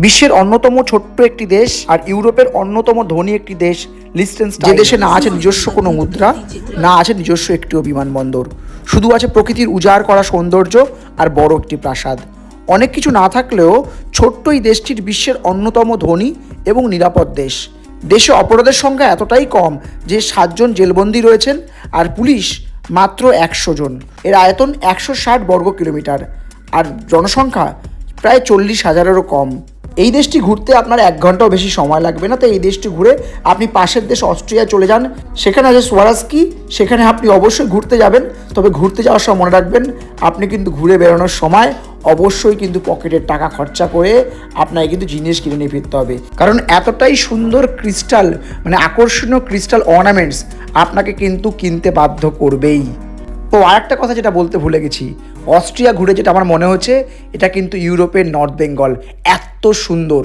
বিশ্বের অন্যতম ছোট্ট একটি দেশ আর ইউরোপের অন্যতম ধনী একটি দেশ লিস্টেন্স যে দেশে না আছে নিজস্ব কোনো মুদ্রা, না আছে নিজস্ব একটিও বিমানবন্দর। শুধু আছে প্রকৃতির উজাড় করা সৌন্দর্য আর বড় একটি প্রাসাদ। অনেক কিছু না থাকলেও ছোট্ট এই দেশটির বিশ্বের অন্যতম ধনী এবং নিরাপদ দেশ। দেশে অপরাধের সংখ্যা এতটাই কম যে সাতজন জেলবন্দি রয়েছেন আর পুলিশ মাত্র একশো জন। এর আয়তন একশো ষাট বর্গ কিলোমিটার আর জনসংখ্যা প্রায় চল্লিশ হাজারেরও কম। এই দেশটি ঘুরতে আপনার এক ঘন্টাও বেশি সময় লাগবে না। তো এই দেশটি ঘুরে আপনি পাশের দেশ অস্ট্রিয়া চলে যান। সেখানে আছে সোয়ারাস্কি, সেখানে আপনি অবশ্যই ঘুরতে যাবেন। তবে ঘুরতে যাওয়ার সময় মনে রাখবেন, আপনি কিন্তু ঘুরে বেরোনোর সময় অবশ্যই কিন্তু পকেটের টাকা খরচা করে আপনাকে কিন্তু জিনিস কিনে নিয়ে ফিরতে হবে। কারণ এতটাই সুন্দর ক্রিস্টাল মানে আকর্ষণীয় ক্রিস্টাল অর্নামেন্টস আপনাকে কিন্তু কিনতে বাধ্য করবেই। ও আরেকটা কথা যেটা বলতে ভুলে গেছি, অস্ট্রিয়া ঘুরে যেটা আমার মনে হচ্ছে, এটা কিন্তু ইউরোপের নর্থ বেঙ্গল, এত সুন্দর।